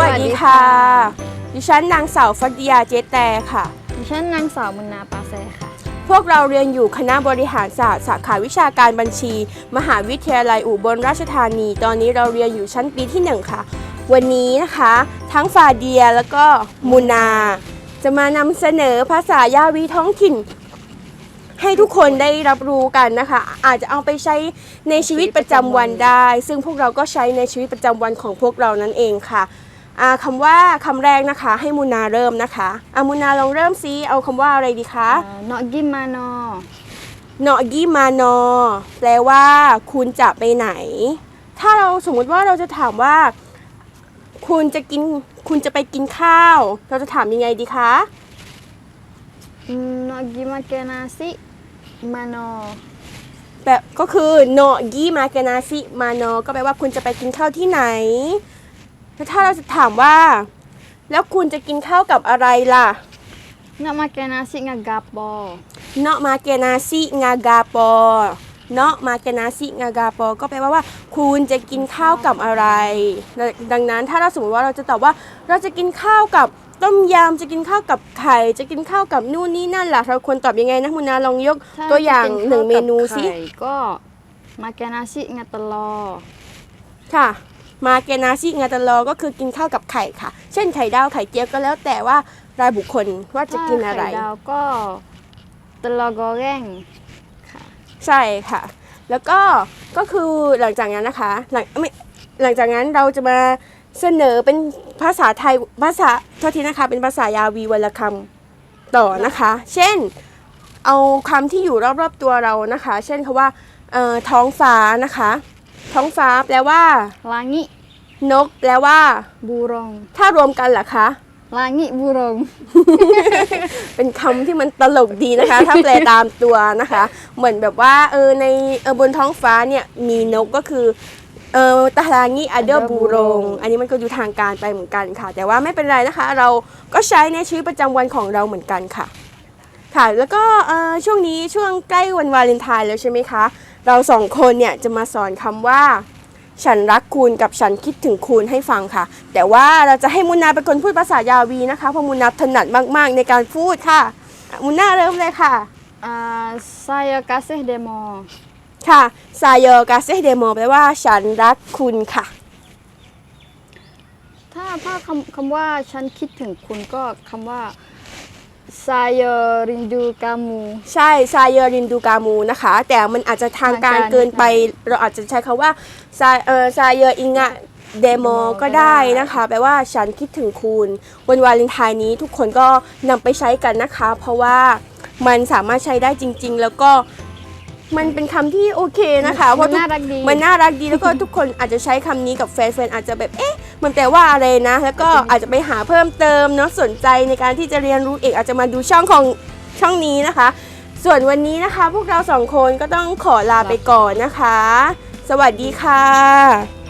วัสดีค่ะ ดิฉันนางสาวฟักดิยาเจแตค่ะ ดิฉันนางสาวมุนนาปาแซค่ะ พวกเราเรียนอยู่คณะบริหารศาสตร์สาขาวิชาการบัญชี มหาวิทยาลัยอุบลราชธานี ตอนนี้เราเรียนอยู่ชั้นปีที่ 1 ค่ะ วันนี้นะคะ ทั้งฟาเดียแล้วก็มูนา จะมานำเสนอภาษายาวีท้องถิ่น ให้ทุกคนได้รับรู้กันนะคะ อาจจะเอาไปใช้ในชีวิตประจำวันได้ ซึ่งพวกเราก็ใช้ในชีวิตประจำวันของพวกเรานั่นเองค่ะอ่า คำว่าคำแรกนะคะ ให้มูนาเริ่มนะคะอามูนาลองเริ่มซิเอาคำว่าอะไรดีคะเนาะกิมมานอเนาะกีมานอแปลว่าคุณจะไปไหน ถ้าเราสมมุติว่าเราจะถามว่า คุณจะกินคุณจะไปกินข้าว เราจะถามยังไงดีคะอืมเนาะกิมาเกนาซิมานอแบบก็คือเนาะกีมาเกนาซิมานอก็แปลว่าคุณจะไปกินข้าวที่ไหน แล้วถ้าเราจะถามว่า แล้วคุณจะกินข้าวกับอะไรล่ะเนาะมาเกนาซิงากาปอเนาะมาเกนาซิงากาปอเนาะมาเกนาซิงากาปอก็แปลว่าว่า คุณจะกินข้าวกับอะไร ดังนั้นถ้าเราสมมติว่าเราจะตอบว่า เราจะกินข้าวกับต้มยำจะกินข้าวกับไข่ จะกินข้าวกับนู่นนี่นั่นล่ะเราควรตอบยังไงนะมุนาลองยก ถ้ตัวอย่างจะกิหนึ่งข้วเมนูกับสิไข่ก็มาเกนาซิงาตลอค่ะ มาเกนาซิงาตาลอก็คือกินข้าวกับไข่ค่ะ เช่นไข่ดาวไข่เจียวก็แล้วแต่ว่ารายบุคคลว่าจะกินอะไร ถ้าไข่ดาวก็ตลอกอแรงค่ะใช่ค่ะ แล้วก็ก็คือหลังจากนั้นนะคะหลังไม่หลังจากนั้นเราจะมาเสนอเป็นภาษาไทยภาษาโทษทีนะคะเป็นภาษายาวีวรรณคำต่อนะคะ เช่นเอาคำที่อยู่รอบๆตัวเรานะคะ เช่นคำว่าเอ่อท้องฟ้านะคะ ท้องฟ้าแปลว่าลางินกแปลว่าบูรงถ้ารวมกันเหรอคะลางิบูรงเป็นคำที่มันตลกดีนะคะ ถ้าแปลตามตัวนะคะ เหมือนแบบว่าเออในเออบนท้องฟ้าเนี่ยมีนกก็คือเออตารางีอเดอร์บูรง อันนี้มันก็ดูทางการไปเหมือนกันค่ะ แต่ว่าไม่เป็นไรนะคะ เราก็ใช้ในชีวิตประจำวันของเราเหมือนกันค่ะ ค่ะแล้วก็เอ่อช่วงนี้ช่วงใกล้วันวาเลนไทน์แล้วใช่ไหมคะ เราสองคนเนี่ยจะมาสอนคำว่า ฉันรักคุณกับฉันคิดถึงคุณให้ฟังค่ะ แต่ว่าเราจะให้มุนาเป็นคนพูดภาษายาวีนะคะเพราะมุนาถนัดมากๆในการพูดค่ะอะมุนาเริ่มเลยค่ะอ่า saya kasih demo ค่ะซายอกาเซเดโมแปลว่าฉันรักคุณค่ะ ถ้าถ้าคำคำว่าฉันคิดถึงคุณก็คำว่า saya rindu kamu ใช่ซายรินดูกามูนะคะ แต่มันอาจจะทางการทางการ เกินไป เราอาจจะใช้คำว่าซาเออซายอิงะเดโมก็ได้นะคะ แปลว่าฉันคิดถึงคุณ วันวาเลนไทน์นี้ทุกคนก็นำไปใช้กันนะคะ เพราะว่ามันสามารถใช้ได้จริง ๆ แล้วก็มันเป็นคำที่โอเคนะคะเพมันราะทุก น่ารักดี มันน่ารักดีแล้วก็ทุกคนอาจจะใช้คำนี้กับแฟนๆอาจจะแบบเอ๊ะ มันแต่ว่าอะไรนะ แล้วก็อาจจะไปหาเพิ่มเติมเนาะสนใจในการที่จะเรียนรู้เอกอาจจะมาดูช่องของช่องนี้นะคะ ส่วนวันนี้นะคะ พวกเราสองคนก็ต้องขอลาไปก่อนนะคะ สวัสดีค่ะ